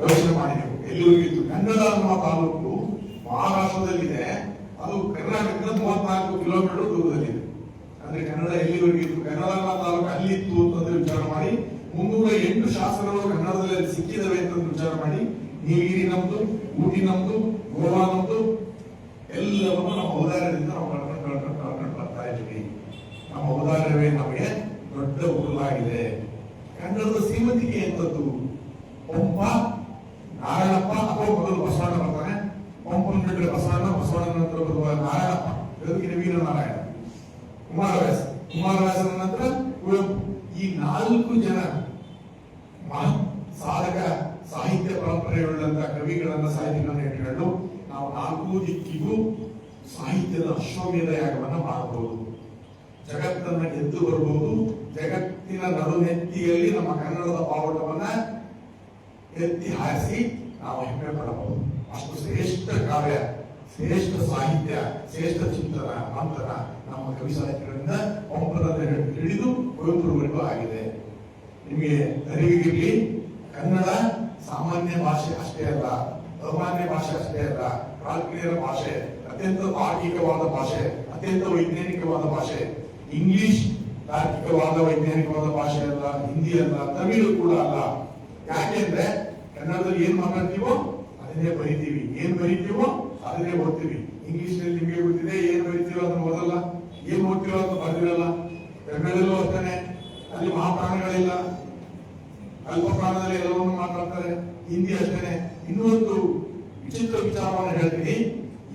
ಯೋಚನೆ ಮಾಡಿ ನೀವು. ಎಲ್ಲಿವರೆಗೂ ಇತ್ತು ಕನ್ನಡ ಅನ್ನುವ ತಾಲೂಕು ಮಹಾರಾಷ್ಟ್ರದಲ್ಲಿದೆ. ಅದು ಕರ್ನಾಟಕದ ಮೂವತ್ನಾಲ್ಕು ಕಿಲೋಮೀಟರ್ ದೂರದಲ್ಲಿದೆ ಅಂದ್ರೆ ಕನ್ನಡ ಎಲ್ಲಿವರೆಗೂ ಇತ್ತು? ಕನ್ನಡ ಅನ್ನೋ ತಾಲೂಕು ಅಲ್ಲಿತ್ತು ಅಂತ ವಿಚಾರ ಮಾಡಿ, ಮುನ್ನೂರ ಎಂಟು ಶಾಸನಗಳು ಕನ್ನಡದಲ್ಲಿ ಸಿಕ್ಕಿದವೆ ಅಂತ ವಿಚಾರ ಮಾಡಿ, ನೀಲಗಿರಿ ನಮ್ದು, ಊಟಿ ನಮ್ದು, ಗೋವಾ ನಮ್ದು, ಎಲ್ಲವನ್ನು ನಮ್ಮ ಔದಾರ್ಯದಿಂದ ನಾವು ಕಳ್ಕೊಂಡು ಕಳ್ಕೊಂಡು ಕಳ್ಕೊಂಡು ಬರ್ತಾ ಇದ್ದೀವಿ. ನಮ್ಮ ಔದಾರ್ಯವೇ ನಮಗೆ ದೊಡ್ಡ ಉರುಲಾಗಿದೆ ಕನ್ನಡದ ಶ್ರೀಮಂತಿಕೆ ಎಂಥದ್ದು ಪಂಪ ಪಂಪನ ಬಿಟ್ಟರೆ ಬಸವಣ್ಣ ಬಸವಣ್ಣ ನಂತರ ಬರುವ ನಾರಾಯಣಪ್ಪ ಬದುಕಿನ ವೀರನಾರಾಯಣ. ಕುಮಾರವ್ಯಾಸ. ಕುಮಾರವ್ಯಾಸನ ನಂತರ ಈ ನಾಲ್ಕು ಜನ ಸಾಧಕ ಸಾಹಿತ್ಯ ಪರಂಪರೆಯುಳ್ಳಂತಹ ಕವಿಗಳನ್ನ ಸಾಹಿತಿಗಳನ್ನ ಇಟ್ಟುಕೊಂಡು ನಾವು ನಾಲ್ಕು ದಿಕ್ಕಿಗೂ ಸಾಹಿತ್ಯದ ಅಶ್ವಮೇಧ ಯಾಗವನ್ನು ಮಾಡಬಹುದು. ಜಗತ್ತನ್ನ ಎದ್ದು ಬರಬಹುದು ಜಗತ್ತಿನ ನಡುನೆತ್ತಿಯಲ್ಲಿ ನಮ್ಮ ಕನ್ನಡದ ಬಾವುಟವನ್ನ ಎತ್ತಿ ಹಾರಿಸಿ ನಾವು ಹೆಮ್ಮೆ ಪಡಬಹುದು. ಅಷ್ಟು ಶ್ರೇಷ್ಠ ಕಾವ್ಯ, ಶ್ರೇಷ್ಠ ಸಾಹಿತ್ಯ, ಶ್ರೇಷ್ಠ ಚಿಂತನ, ಮಂಥನ ನಮ್ಮ ಕವಿ ಸಾಹಿತ್ಯಗಳಿಂದ ಪಂಪನದ ಹಿಡಿದು ಕುವೆಂಪುರವರೆಗೂ ಆಗಿದೆ. ನಿಮಗೆ ಅರಿವಿಗಿರಲಿ, ಕನ್ನಡ ಸಾಮಾನ್ಯ ಭಾಷೆ ಅಷ್ಟೇ ಅಲ್ಲ ಸಾಮಾನ್ಯ ಭಾಷೆ ಅಷ್ಟೇ ಅಲ್ಲ, ಪ್ರಾಚೀನ ಭಾಷೆ, ಅತ್ಯಂತ ತಾರ್ಕಿಕವಾದ ಭಾಷೆ, ಅತ್ಯಂತ ವೈಜ್ಞಾನಿಕವಾದ ಭಾಷೆ, ಇಂಗ್ಲಿಷ್ ತಾರ್ಕಿಕವಾದ ವೈಜ್ಞಾನಿಕವಾದ ಭಾಷೆ ಅಲ್ಲ, ಹಿಂದಿ ಅಲ್ಲ, ತಮಿಳು ಕೂಡ ಅಲ್ಲ. ಯಾಕೆಂದ್ರೆ ಕನ್ನಡದಲ್ಲಿ ಏನ್ ಮಾತಾಡ್ತೀವೋ ಅದನ್ನೇ ಬರಿತೀವಿ. ಏನ್ ಬರಿತೀವೋ ಅದನ್ನೇ ಓದ್ತೀವಿ. ಇಂಗ್ಲಿಷ್ನಲ್ಲಿ ನಿಮಗೆ ಗೊತ್ತಿದೆ, ಏನ್ ಬರಿತೀವೋ ಅದನ್ನ ಓದಲ್ಲ. ಏನ್ ಓದ್ತೀವೋ ಅಂತ ಬರ್ದಿರಲ್ಲ. ಕನ್ನಡದಲ್ಲೂ ಓದ್ತಾನೆ ಅಲ್ಲಿ ಮಹಾಪ್ರಾಣಗಳಿಲ್ಲ. ಅಲ್ಪ ಪ್ರಾಣದಲ್ಲಿ ಎಲ್ಲವನ್ನು ಮಾತಾಡ್ತಾರೆ. ಹಿಂದಿ ಅಷ್ಟೇನೆ. ಇನ್ನೊಂದು ವಿಚಿತ್ರ ವಿಚಾರವನ್ನು ಹೇಳ್ತೀನಿ.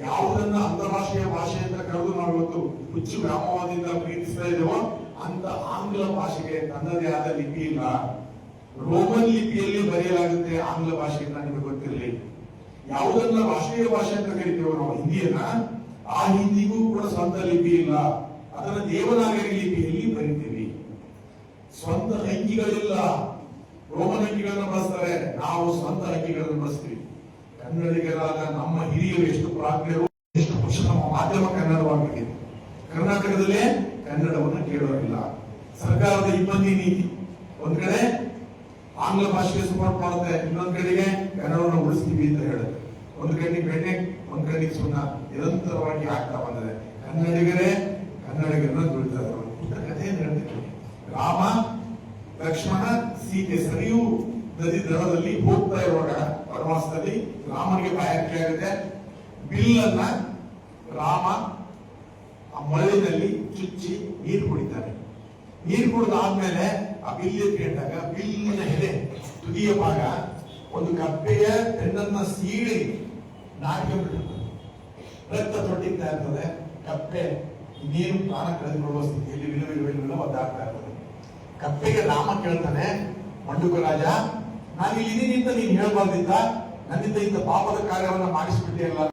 ಯಾವುದನ್ನ ಅಂತಾರಾಷ್ಟ್ರೀಯ ಭಾಷೆ ಅಂತ ಕರೆದು ನಾವು ಇವತ್ತು ಹುಚ್ಚು ಗ್ರಾಮವಾದಿಂದ ಪ್ರೀತಿಸ್ತಾ ಇದ್ದೇವೋ ಅಂತ ಆಂಗ್ಲ ಭಾಷೆಗೆ ತನ್ನದೇ ಆದ ಲಿಪಿ ಇಲ್ಲ. ರೋಮನ್ ಲಿಪಿಯಲ್ಲಿ ಬರೆಯಲಾಗುತ್ತೆ ಆಂಗ್ಲ ಭಾಷೆಯಿಂದ ನಿಮಗೆ ಗೊತ್ತಿರಲಿ. ಯಾವುದನ್ನ ರಾಷ್ಟ್ರೀಯ ಭಾಷೆ ಅಂತ ಕರಿತೇವೋ ನಾವು ಹಿಂದಿಯನ್ನ, ಆ ಹಿಂದಿಗೂ ಕೂಡ ಸ್ವಂತ ಲಿಪಿ ಇಲ್ಲ. ಅದನ್ನ ದೇವನಾಗರಿ ಲಿಪಿಯಲ್ಲಿ ಬರಿತೀವಿ? ಸ್ವಂತ ಅಂಕಿಗಳಿಲ್ಲ ರೋಮನ್ ಅಂಕಿಗಳನ್ನ ಬಳಸ್ತಾರೆ. ನಾವು ಸ್ವಂತ ಅಂಕಿಗಳನ್ನು ಬಳಸ್ತೀವಿ. ಕನ್ನಡಿಗರಾದ ನಮ್ಮ ಹಿರಿಯರು ಎಷ್ಟು ಪ್ರಾಜ್ಞರು ಎಷ್ಟು ಖುಷಿ ನಮ್ಮ ಮಾಧ್ಯಮ ಕನ್ನಡವಾಗಿದೆ ಕರ್ನಾಟಕದಲ್ಲೇ ಕನ್ನಡವನ್ನು ಕೇಳೋದಿಲ್ಲ ಸರ್ಕಾರದ ಇಬ್ಬಂದಿ ನೀತಿ. ಒಂದ್ ಆಂಗ್ಲ ಭಾಷೆಗೆ ಸಪೋರ್ಟ್ ಮಾಡುತ್ತೆ. ಇನ್ನೊಂದ್ ಕಡೆಗೆ ಕನ್ನಡವನ್ನು ಉಳಿಸ್ತೀವಿ ಅಂತ ಹೇಳುತ್ತೆ. ಒಂದು ಕಡೆಗೆ ಬೆಣ್ಣೆ, ಒಂದು ಕಡೆಗೆ ಸುಣ್ಣ ನಿರಂತರವಾಗಿ ಆಗ್ತಾ ಬಂದಿದೆ. ಕನ್ನಡಿಗರೇ, ಕನ್ನಡಿಗರನ್ನ ದುಡಿತಾ ಇದ್ದಾರೆ. ಇಂಥ ಕಥೆ ಹೇಳ್ತೀನಿ. ರಾಮ, ಲಕ್ಷ್ಮಣ, ಸೀತೆ ಸರಿಯು ನದಿ ದಡದಲ್ಲಿ ಹೋಗ್ತಾ ಇರುವಾಗ ವನವಾಸದಲ್ಲಿ ರಾಮನಿಗೆ ಬಾಯಾರಿಕೆ ಆಗುತ್ತೆ. ಬಿಲ್ಲನ್ನ ರಾಮ ಆ ಮರಳಿನಲ್ಲಿ ಚುಚ್ಚಿ ನೀರು ಕುಡಿತಾನೆ. ನೀರು ಕುಡಿದಾದ್ಮೇಲೆ ಆ ಬಿಲ್ಲು ಕೇಳಿದಾಗ ಬಿಲ್ಲಿನ ಎಲೆ ತುದಿಯ ಭಾಗ ಒಂದು ಕಪ್ಪೆಯ ಬೆನ್ನನ್ನ ಸೀಳಿ ನಾಟ್ಕೊಂಡ್ಬಿಟ್ಟಿರ್ತದೆ ರಕ್ತ ತೊಟ್ಟಿಗ್ತಾ ಇರ್ತದೆ ಕಪ್ಪೆ ಇನ್ನೇನು ಪ್ರಾಣ ಕಳೆದುಕೊಳ್ಳುವ ಸ್ಥಿತಿಯಲ್ಲಿ ವಿಲವಿಲ್ಲ ವಿಲು ವಿಲು ವಿಲು ಒದ್ದಾಡ್ತಾ ಇರ್ತದೆ. ಕಪ್ಪೆಗೆ ರಾಮ ಕೇಳ್ತಾನೆ, ಮಂಡುಕ ರಾಜ ನಾನು ಇಲ್ಲಿ ನಿಂತ ನೀನು ಹೇಳ್ಬಾರ್ದಿದ್ದ ನನ್ನಿಂದ ಇಂಥ ಪಾಪದ ಕಾರ್ಯವನ್ನ ಮಾಡಿಸ್ಬಿಟ್ಟಿಯಲ್ಲ